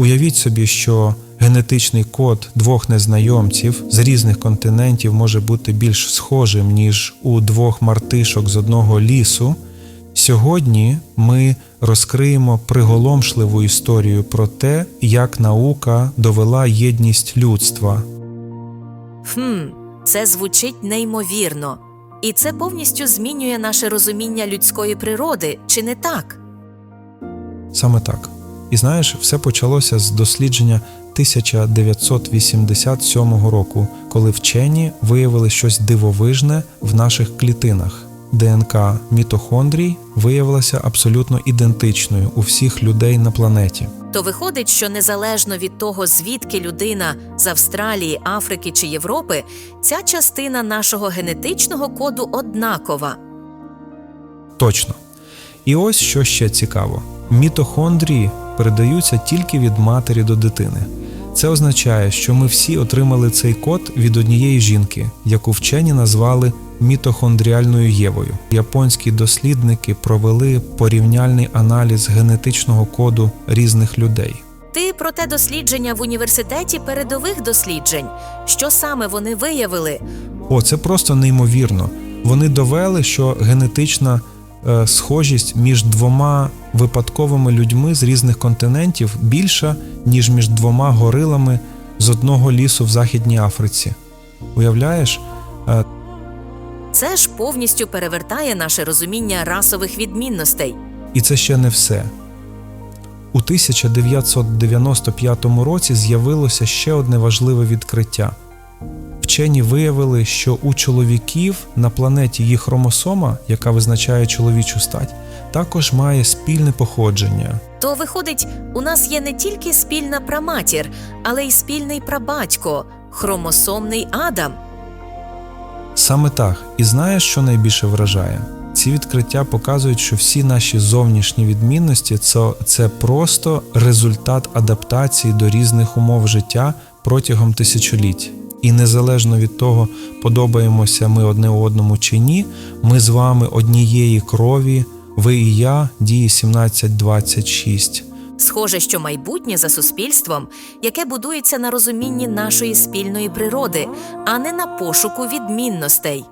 Уявіть собі, що генетичний код двох незнайомців з різних континентів може бути більш схожим, ніж у двох мартишок з одного лісу. Сьогодні ми розкриємо приголомшливу історію про те, як наука довела єдність людства. Хм, це звучить неймовірно. І це повністю змінює наше розуміння людської природи, чи не так? Саме так. І знаєш, все почалося з дослідження 1987 року, коли вчені виявили щось дивовижне в наших клітинах. ДНК мітохондрій виявилася абсолютно ідентичною у всіх людей на планеті. То виходить, що незалежно від того, звідки людина з Австралії, Африки чи Європи, ця частина нашого генетичного коду однакова. Точно. І ось що ще цікаво: мітохондрії передаються тільки від матері до дитини. Це означає, що ми всі отримали цей код від однієї жінки, яку вчені назвали мітохондріальною Євою. Японські дослідники провели порівняльний аналіз генетичного коду різних людей. Ти про те дослідження в університеті передових досліджень. Що саме вони виявили? О, це просто неймовірно. Вони довели, що генетична схожість між двома випадковими людьми з різних континентів більша, ніж між двома горилами з одного лісу в Західній Африці. Уявляєш? Е, Це ж повністю перевертає наше розуміння расових відмінностей. І це ще не все. У 1995 році з'явилося ще одне важливе відкриття. Вчені виявили, що у чоловіків на планеті їх хромосома, яка визначає чоловічу стать, також має спільне походження. То виходить, у нас є не тільки спільна праматір, але й спільний прабатько, хромосомний Адам. Саме так. І знаєш, що найбільше вражає? Ці відкриття показують, що всі наші зовнішні відмінності це, це просто результат адаптації до різних умов життя протягом тисячоліть. І незалежно від того, подобаємося ми одне одному чи ні, ми з вами однієї крові, ви і я, дії 1726. Схоже, що майбутнє за суспільством, яке будується на розумінні нашої спільної природи, а не на пошуку відмінностей.